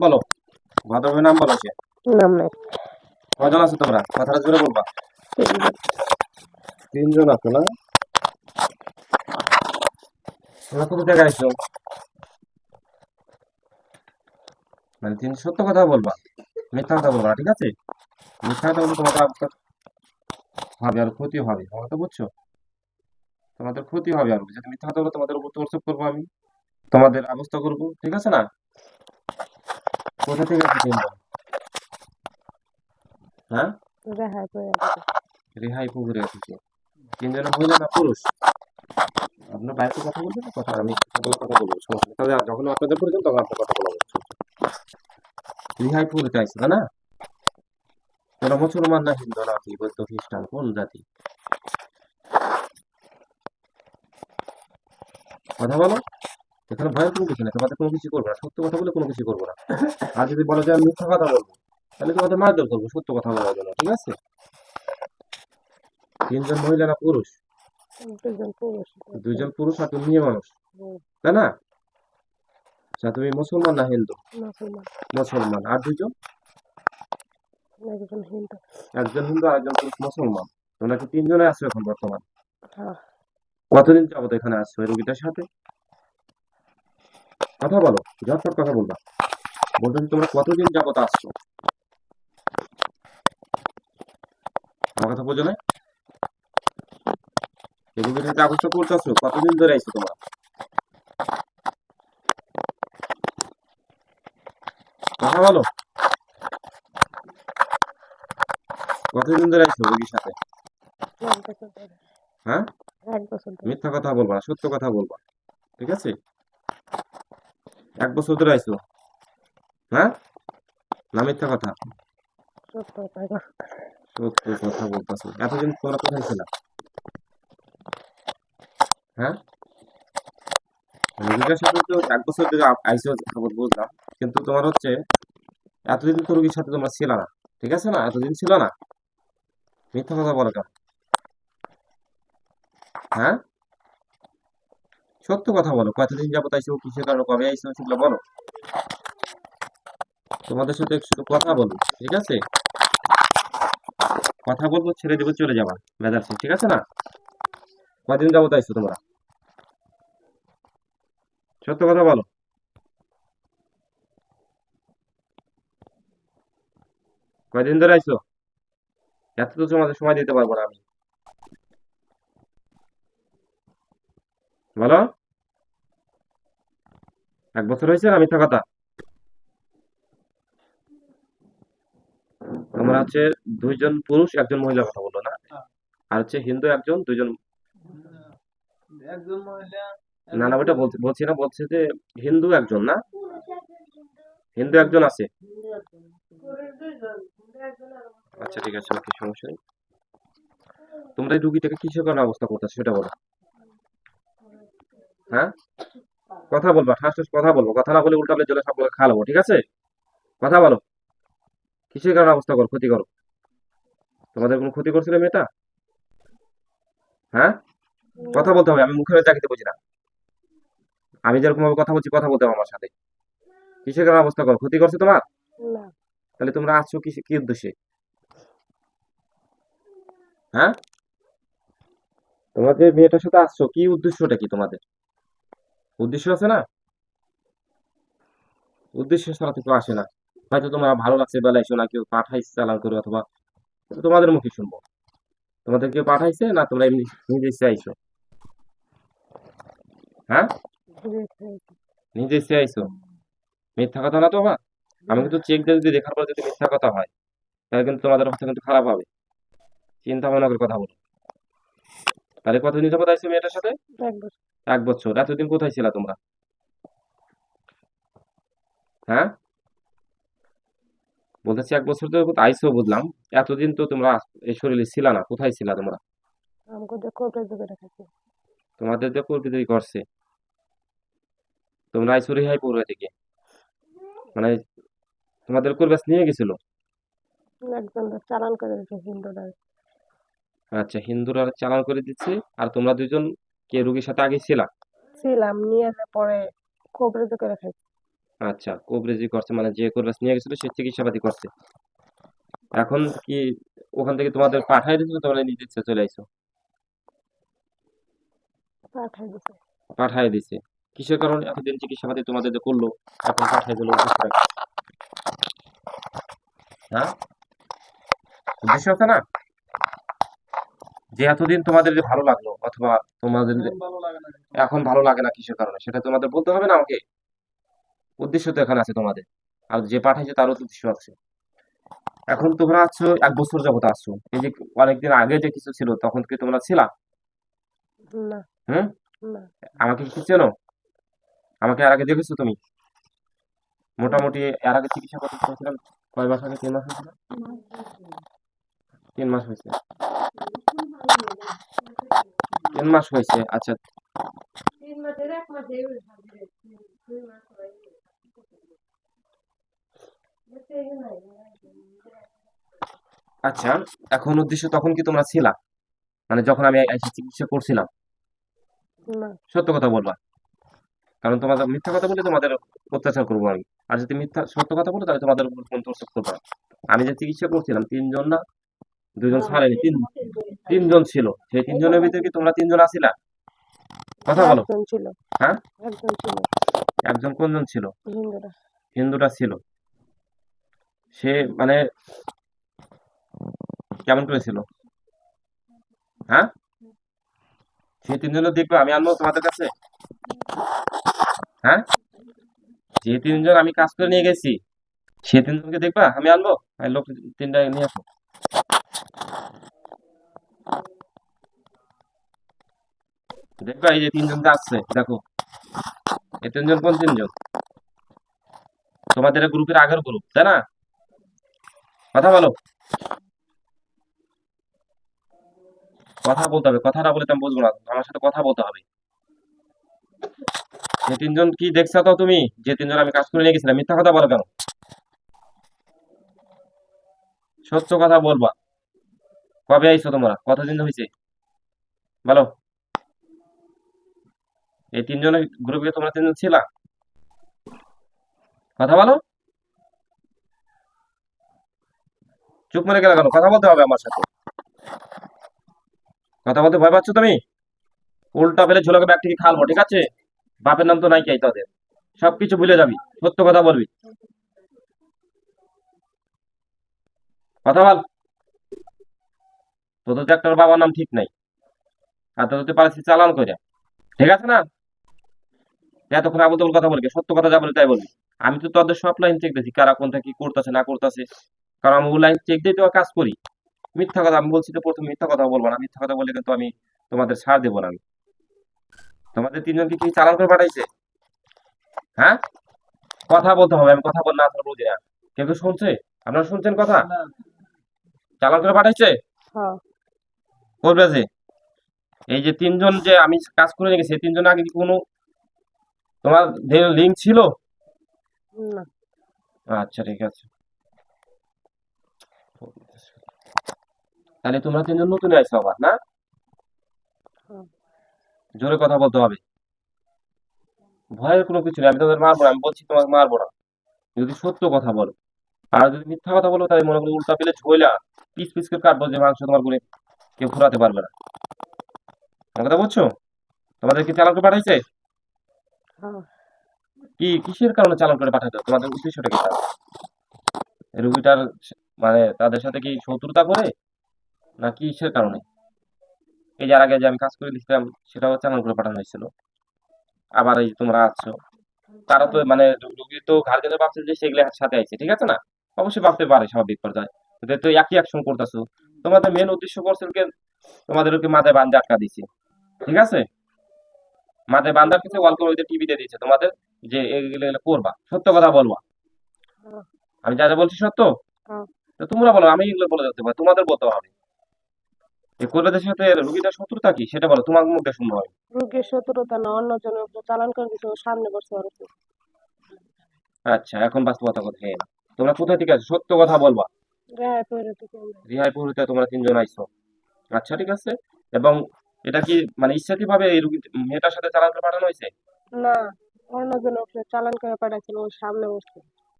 বলো। ভদ্রভাবে নাম বলো সে। নাম নাই। কজন আছো তোমরা? কথাটা জোরে বলবা। তিনজন। আছো না? তোমরা মানে সত্য কথা বলবা। মিথ্যা কথা বলবা ঠিক আছে? মিথ্যা কথা বললে তোমাদের হবে আর ক্ষতি হবে তোমরা তো বুঝছ? তোমাদের ক্ষতি হবে আর যদি মিথ্যা কথা বলো তোমাদের উপর তোরসব করব আমি। তোমাদের অবস্থা করব ঠিক আছে না? কোথা থেকে আসছো তিনজন হ্যাঁ? রেহাই করে আছে। রেহাই পুকুরে এসেছে তিনজনে মহিলা না পুরুষ? আপনার বাইরে কথা বলবেন কথা আমি কথা বলব সমস্যা তাহলে যখন আপনাদের প্রয়োজন তখন আপনার কথা বলব রেহাই পুকুরে চাইছে না? তোরা মুসলমান না হিন্দু না কি বৌদ্ধ খ্রিস্টান কোন জাতি? কথা বলো। এখানে ভয়ের কোনো কিছু নেই। তোমাদের কোনো কিছু করব না। সত্য কথা বলে কোনো কিছু করব না। আর যদি বলো যে আমি মিথ্যা কথা বলব তাহলে তোমাদের মারধর করব সত্য কথা বলার জন্য ঠিক আছে? তিনজন মহিলা না পুরুষ? দুজন পুরুষ। দুইজন পুরুষ আর তুমি মেয়ে মানুষ। তাই না? আচ্ছা তুমি মুসলমান না হিন্দু? মুসলমান। আর দুইজন? একজন হিন্দু। একজন আর একজন পুরুষ মুসলমান। তোমরা কি তিনজনে আছো এখন বর্তমান? হ্যাঁ। কতদিন যাবত এখানে আসছো এই রোগীটার সাথে? কথা বলো ঝটপট কথা বলবা। বলতেছি তোমরা কতদিন যাবত আসছো? আমার কথা বোঝো না? এই সাথে আকর্ষণ করতেছো কতদিন ধরে আইছো তোমরা? কথা বলো। কতদিন ধরে আইছো রোগীর সাথে? হ্যাঁ? মিথ্যা কথা বলবা না সত্য কথা বলবা। ঠিক আছে? এক বছর ধরে আইছো? হ্যাঁ? না মিথ্যা কথা? সত্য কথা বলতেছো। এতদিন তোমরা কোথায় ছিল? হ্যাঁ? রোগীটার সাথে তো এক বছর ধরে আ- খবর বুঝলাম কিন্তু তোমার হচ্ছে এতদিন তো রোগীর সাথে তোমরা ছিল না ঠিক আছে না? এতদিন ছিল না? মিথ্যা কথা বলো কেন? হ্যাঁ? সত্য কথা বলো, কতদিন যাবত আইছো কিসের কারণে কবে আইছো সেগুলো বলো। তোমাদের সাথে শুধু কথা বলব ঠিক আছে? কথা বলব, ছেড়ে দেবো, চলে যাবা মেজাজ ঠিক আছে না? কদিন যাব আইছো তোমরা? সত্য কথা বলো। কয়দিন ধরে আইছো এত তো তোমাদের সময় দিতে পারব না আমি। বলো এক বছর হয়েছে না মিথ্যা কথা? তোমরা হচ্ছে দুইজন পুরুষ একজন মহিলার কথা বলল না? আর হচ্ছে হিন্দু একজন দুইজন একজন মহিলা না না ওটা বলছি বলছি না বলছে যে হিন্দু একজন না? হিন্দু একজন আছে? আচ্ছা ঠিক আছে ওকে সমস্যা নেই। তোমরা এই রুগীটাকে কিসের কারণে অবস্থা করতেছো সেটা বলো। হ্যাঁ? কথা বলবা ঠাস ঠাস কথা বলব কথা না বলে উল্টালে জলে সব খাওয়াবো ঠিক আছে? কথা বলো। কিসের কারণে অবস্থা করো ক্ষতি করো? তোমাদের কোনো ক্ষতি করছিল মেয়েটা? হ্যাঁ? কথা বলতে হবে আমি মুখে চাকিতে বুঝি না। আমি যেরকম ভাবে কথা বলছি কথা বলতে হবে আমার সাথে। কিসের কারণে অবস্থা করো ক্ষতি করছে তোমার? তাহলে তোমরা আসছো কি কি উদ্দেশ্যে? হ্যাঁ? তোমাদের মেয়েটার সাথে আসছো কি উদ্দেশ্যটা কি তোমাদের? উদ্দেশ্য আছে না? উদ্দেশ্য ছাড়া তো কেউ আসে না। হয়তো তোমার ভালো লাগছে বেলা এসো না কেউ পাঠাইছে চালান করে অথবা তোমাদের মুখে শুনব। তোমাদের কেউ পাঠাইছে না তোমরা এমনি নিজে ইচ্ছে আইছো হ্যাঁ? নিজে ইচ্ছে আইছো মিথ্যা কথা না তো আমার? আমি কিন্তু চেক দিয়ে যদি দেখার পর যদি মিথ্যা কথা হয়, তাহলে কিন্তু তোমাদের অবস্থা কিন্তু খারাপ হবে। চিন্তা ভাবনা করে কথা বলো। তাহলে কতদিন যাবত আইছো মেয়েটার সাথে? এক বছর। এতদিন কোথায় ছিলা তোমরা? হ্যাঁ? বলতেছি এক বছর তো আইসো বুঝলাম। এতদিন তো তোমরা এই শরীরে ছিলা না। কোথায় ছিলা তোমরা? তোমাদের তো কর্মীদের করছে। তোমরা আইসো রেহাই পড়বে থেকে মানে তোমাদের কোরবাস নিয়ে গেছিল? একজন চালান করে হিন্দুরা আচ্ছা হিন্দুরা চালান করে দিচ্ছে আর তোমরা দুজন কে রুগীর সাথে আগে ছিলা? ছিলাম নিয়ে এসে পরে কবরে করে রেখেছি আচ্ছা কোবরেজি করছে মানে যে কোবরেজ নিয়ে গেছিল সে চিকিৎসাপাতি করছে। এখন কি ওখান থেকে তোমাদের পাঠাই দিয়েছিল তোমরা নিজে ইচ্ছা চলে আইছো? পাঠাই দিছে। পাঠাই দিছে। কিসের কারণে এতদিন চিকিৎসাপাতি তোমাদের যে করল এখন পাঠাই দিল হ্যাঁ? আছে না? যে এতদিন তোমাদের যে ভালো লাগল অথবা তোমাদের এখন ভালো লাগে না কিসের কারণে সেটা তোমাদের বলতে হবে না আমাকে? উদ্দেশ্য তো এখানে আছে তোমাদের। আর যে পাঠাইছে তারও তো উদ্দেশ্য আছে। এখন তোমরা আছো এক বছর যাবত আসছো এই যে অনেকদিন আগে যে কিছু ছিল তখন কি তোমরা ছিলা? না। হুম? আমাকে কি চেনো? আমাকে এর আগে দেখেছ তুমি? মোটামুটি এর আগে চিকিৎসা করতে কয় মাস আগে? তিন মাস হয়েছিল তিন মাস হয়েছে। তিন মাস হয়েছে আচ্ছা। আচ্ছা এখন উদ্দেশ্য তখন কি তোমরা ছিলা? মানে যখন আমি চিকিৎসা করছিলাম। না। সত্য কথা বলবা। কারণ তোমাদের মিথ্যা কথা বলে তোমাদের অত্যাচার করব আমি। আর যদি মিথ্যা সত্য কথা বলো তাহলে তোমাদের উপর কোনো করব। আমি যে চিকিৎসা করছিলাম তিনজন না দুজন ছাড়েনি তিন তিনজন ছিল। সেই তিনজনের ভিতরে কি তোমরা তিনজন আছিলা? কথা বলো। একজন ছিল। হ্যাঁ? একজন ছিল। একজন কোনজন ছিল? হিন্দুরা। হিন্দুটা ছিল। সে মানে কেমন করে ছিল? হ্যাঁ? সেই তিনজনের দেখবে আমি আনব তোমাদের কাছে? হ্যাঁ? যে তিনজন আমি কাজ করে নিয়ে গেছি সে তিনজনকে দেখবা? আমি আনব? লোক তিনটা নিয়ে আসো দেখবা এই যে তিনজন আসছে, দেখো। এই তিনজন কোন তিনজন? তোমাদের গ্রুপের আগের গ্রুপ, তাই না? কথা বলো। কথা বলতে হবে কথাটা বলে তো বুঝব না, আমার সাথে কথা বলতে হবে। যে তিনজন কি দেখছ তো তুমি? যে তিনজন আমি কাজ করে নিয়ে গেছিলাম, মিথ্যা কথা বলো কেন? সত্য কথা বলবা। কবে আইছো তোমরা? কতদিন হয়েছে বলো। এই তিনজনের গ্রুপে তোমরা তিনজন ছিলা? কথা বলো। চুপ মেরে গেলে কেন? কথা বলতে হবে আমার সাথে। কথা বলতে ভয় পাচ্ছ তুমি? উল্টা পেলে ঝোলাকে ব্যাগ থেকে খালবো ঠিক আছে? বাপের নাম তো নাই চাই তাদের। সবকিছু ভুলে যাবি, সত্য কথা বলবি। কথা বল। তোদের একটা বাবার নাম ঠিক নাই। আর তোদের পারছি চালান করে ঠিক আছে না? এতক্ষণ আবল তবল কথা বলবি সত্য কথা যা বলি তাই বলবি। আমি তো তোদের সব লাইন চেক দিয়েছি কারা কোনটা কি করতেছে না করতেছে। কারণ আমি লাইন চেক দিয়ে তো কাজ করি। মিথ্যা কথা আমি বলছি তো প্রথমে মিথ্যা কথা বলব না মিথ্যা কথা বলে কিন্তু আমি তোমাদের ছাড় দেবো না আমি। তোমাদের তিনজনকে কি চালান করে পাঠাইছে? হ্যাঁ? কথা বলতে হবে আমি কথা বল না আসলে বুঝি না। কেউ শুনছে? আপনারা শুনছেন কথা? চালান করে পাঠাইছে? হ্যাঁ। করবে যে এই যে তিনজন যে আমি কাজ করে রেখেছি তিনজন আগে কি কোনো তোমার লিঙ্ক ছিল? আচ্ছা ঠিক আছে। তাহলে তোমরা তিনজন নতুন আইছো আবার না? জোরে কথা বলতে হবে। ভয়ের কোনো কিছু নেই আমি তোমাদের মারবো না আমি বলছি তোমাকে মারবো না। যদি সত্য কথা বলো। আর যদি মিথ্যা কথা বলো তাহলে মনে করো উল্টা পেলে ঝোলা পিস পিস করে কাটবো যে মাংস তোমার করে কেউ ফুরাতে পারবে না। কথা বলছো? তোমাদের কি চালান করে পাঠাইছে? কি কিসের কারণে চালান করে পাঠাইতো তোমাদের উদ্দেশ্যটা কি রুগীটার মানে তাদের সাথে কি শত্রুতা করে? না কিসের কারণে? এই যার আগে যে আমি কাজ করে দিচ্ছিলাম সেটাও চালান করে পাঠানো হয়েছিল। আবার এই তোমরা আছো। তারা তো মানে রুগী তো গার্জেনের ভাবছে যে সেগুলো সাথে আইছে, ঠিক আছে না? অবশ্যই ভাবতে পারে স্বাভাবিক পর্যায়ে। তো একই অ্যাকশন করতেছো। তোমাদের মেন উদ্দেশ্য করছিল কি তোমাদেরকে মাথায় বান্ধে আটকা দিছে ঠিক আছে? মাথায় বান্ধার কিছু অল্প ওই টিভিতে দিয়েছে তোমাদের যে এগুলো করবা। সত্য কথা বলবা। হ্যাঁ। আমি যা যা বলছি সত্য? হ্যাঁ। তো তোমরা বলো আমি এগুলো বলে দিতে পারি। তোমাদের বলতে হবে। কবিরাজের সাথে রুগীটার শত্রুতা কি? সেটা বলো তোমার মুখে শুনব আমি। রোগীর শত্রুতা না অন্য জনের উপর চালান করে ও সামনে বসে আর আচ্ছা এখন বাস্তবতা কথা হ্যাঁ। তোমরা কোথায় থেকে আছো সত্য কথা বলবা। গায়ে পরে থেকে আমরা রিহাইপুর হতে তোমরা তিনজন আইছো। আচ্ছা ঠিক আছে। এবং এটা কি মানে ইচ্ছাকৃত ভাবে এই রুগী মেয়েটার সাথে চালান করে পাঠানো হয়েছে? না অন্য উপরে চালান করে পাঠাইছিল ওর সামনে বসছে।